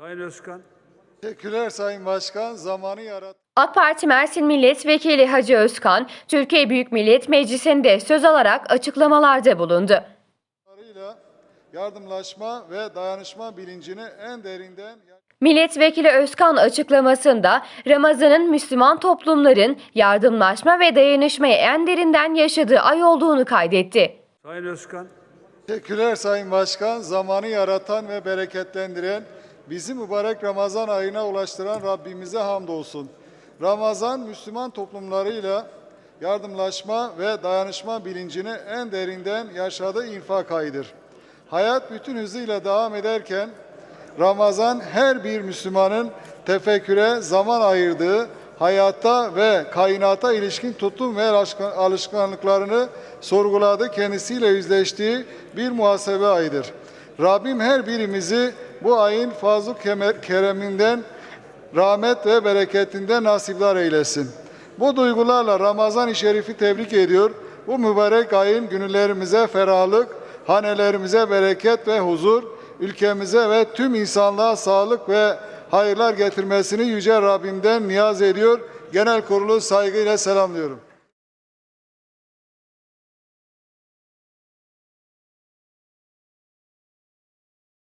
Sayın Özkan. Teşekkürler Sayın Başkan. Zamanı yarat. AK Parti Mersin Milletvekili Hacı Özkan, Türkiye Büyük Millet Meclisi'nde söz alarak açıklamalarda bulundu. Yardımlaşma ve dayanışma bilincini en derinden Milletvekili Özkan açıklamasında Ramazan'ın Müslüman toplumların yardımlaşma ve dayanışmayı en derinden yaşadığı ay olduğunu kaydetti. Sayın Özkan. Teşekkürler Sayın Başkan. Zamanı yaratan ve bereketlendiren, bizi mübarek Ramazan ayına ulaştıran Rabbimize hamdolsun. Ramazan Müslüman toplumlarıyla yardımlaşma ve dayanışma bilincini en derinden yaşadığı infak ayıdır. Hayat bütün hızıyla devam ederken Ramazan her bir Müslümanın tefekküre zaman ayırdığı, hayata ve kainata ilişkin tutum ve alışkan- alışkanlıklarını sorguladığı, kendisiyle yüzleştiği bir muhasebe ayıdır. Rabbim her birimizi bu ayın kemer- kereminden, rahmet ve bereketinden nasipler eylesin. Bu duygularla Ramazan-ı Şerif'i tebrik ediyor. Bu mübarek ayın günlerimize ferahlık, hanelerimize bereket ve huzur, ülkemize ve tüm insanlığa sağlık ve hayırlar getirmesini Yüce Rabbimden niyaz ediyor. Genel kurulu saygıyla selamlıyorum.